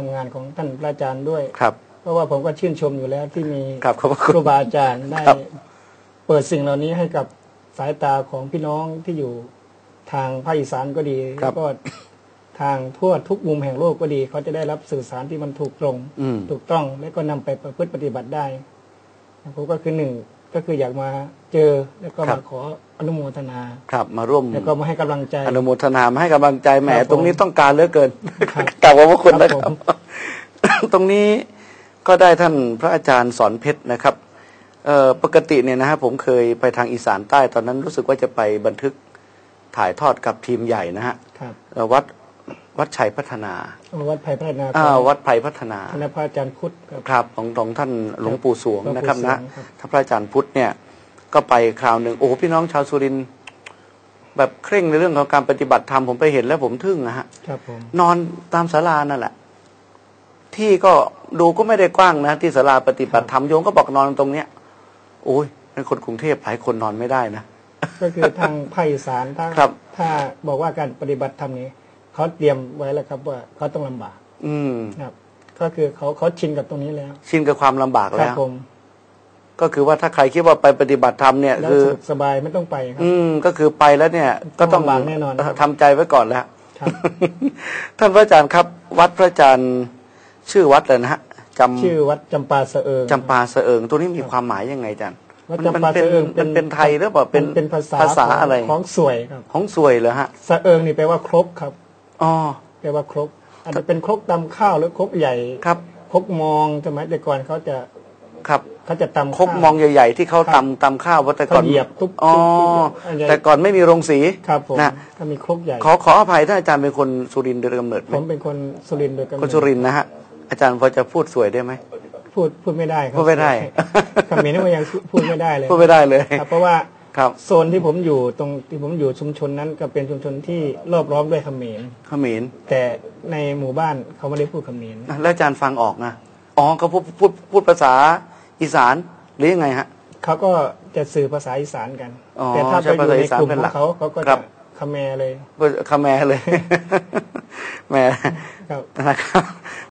ทำงานของท่านพระอาจารย์ด้วยครับเพราะว่าผมก็ชื่นชมอยู่แล้วที่มีครับขอบพระคคุณรูบาอาจารย์ได้ครับเปิดสิ่งเหล่านี้ให้กับสายตาของพี่น้องที่อยู่ทางภาคอีสานก็ดีครัแล้บวก็ทางทั่วทุกมุมแห่งโลกก็ดี เขาจะได้รับสื่อสารที่มันถูกตรงอืมถูกต้องและก็นำไปประพฤติปฏิบัติได้ผมก็คือหนึ่ง ก็คืออยากมาเจอแล้วก็ครัมาบ ขออนุโมทนา ครับมาร่วมแล้วก็มาให้กำลังใจ อนุโมทนามาให้กำลังใจแหมครับผมตรงนี้ต้องการเหลือเกินครับกราบขอบพระคุณนะคครัรับบ ผม ตรงนี้ก็ได้ท่านพระอาจารย์สอนเพชรนะครับเอ่อปกติเนี่ยนะฮะผมเคยไปทางอีสานใต้ตอนนั้นรู้สึกว่าจะไปบันทึกถ่ายทอดกับทีมใหญ่นะฮะ ครับ เอ่อวัด วัดชัยพัฒนาวัดไผ่พัฒนาอ่าวัดไผ่พัฒนาคณะพระอาจารย์พุทธครับครับของของท่านหลวงปู่สวงหลวงปู่นะครับนะสวงครับท่านพระอาจารย์พุทธเนี่ยก็ไปคราวหนึ่งโอ้โหพี่น้องชาวสุรินทร์แบบเคร่งในเรื่องของการปฏิบัติธรรมผมไปเห็นแล้วผมทึ่งนะฮะครับผมนอนตามศาลานั่นแหละ ที่ก็ดูก็ไม่ได้กว้างนะ ที่ศาลาปฏิบัติธรรมโยมก็บอกนอนตรงเนี้ยโอ้ยเป็นคนกรุงเทพหลายคนนอนไม่ได้นะก็คือทางภาคอีสานถ้าครับถ้าบอกว่าการปฏิบัติธรรมนี้ เขาเตรียมไว้แล้วครับว่าเขาต้องลำบาก อืมครับ ก็คือเขาเขาชินกับตรงนี้แล้ว ชินกับความลำบากครัแล้บว ผม ก็คือว่าถ้าใครคิดว่าไปปฏิบัติธรรมเนี่ยแล้วคือสะดวกสบายไม่ต้องไปครับ อืมก็คือไปแล้วเนี่ย ก็ต้องลำบากแน่นอนครับ ทำใจไว้ก่อนแล้ว ครับ ท่านพระอาจารย์ครับ วัดพระอาจารย์ชื่อวัดเลยนะฮะจชื่อวัดจำปาเสะเอิงำจำปาเสะเอิง ตัวนี้มีความหมายยังไงอาจารย์วัดมันจำปาเป็นเสะเอิงมันเป็นไทยหรือเปล่าเป็นเป็นภาษาภาษาของอะไรของสวยครับ ของสวยเหรอฮะ สะเอิงนี่แปลว่าครกครับ อ๋อแปลว่าครกอาจจะเป็นครกตำข้าวหรือครกใหญ่ครับครกมองสมัยแต่ก่อนเขาจะครับเขาจะตำครกข้าวมองใหญ่ ๆ ที่เขาครับตำตำข้าวว่าแต่ก่อนเขาเหยียบทุบอ๋อทุบทุบแต่ก่อนไม่มีโรงสีครับผมนะก็มีครกใหญ่ขอขออภัยท่านอาจารย์เป็นคนสุรินทร์โดยกำเนิดไหมผมเป็นคนสุรินทร์โดยกำเนิดคนสุรินทร์นะฮะอาจารย์พอจะพูดสวยได้ไหมพูดพูดไม่ได้ครับพูดไม่ได้คำนี้มันยังพูดไม่ได้เลยพูดไม่ได้เลยครับเพราะว่า ครับโซนที่ผมอยู่ตรงที่ผมอยู่ชุมชนนั้นก็เป็นชุมชนที่รอบล้อมด้วยเขมรเขมรแต่ในหมู่บ้านเขาไม่ได้พูดเขมรอะแล้วอาจารย์ฟังออกนะอ๋อเขาพูดพูดพูดภาษาอีสานหรือยังไงฮะ เขาก็จะสื่อภาษาอีสานกัน อ๋อแต่ถ้าใช้ไปอยู่ในภาษาอีสานกลุ่มเป็นขหลัอกงเขาเขาก็ครัจะบเขมรเลย คาแมเลย แหมครับ นะครับ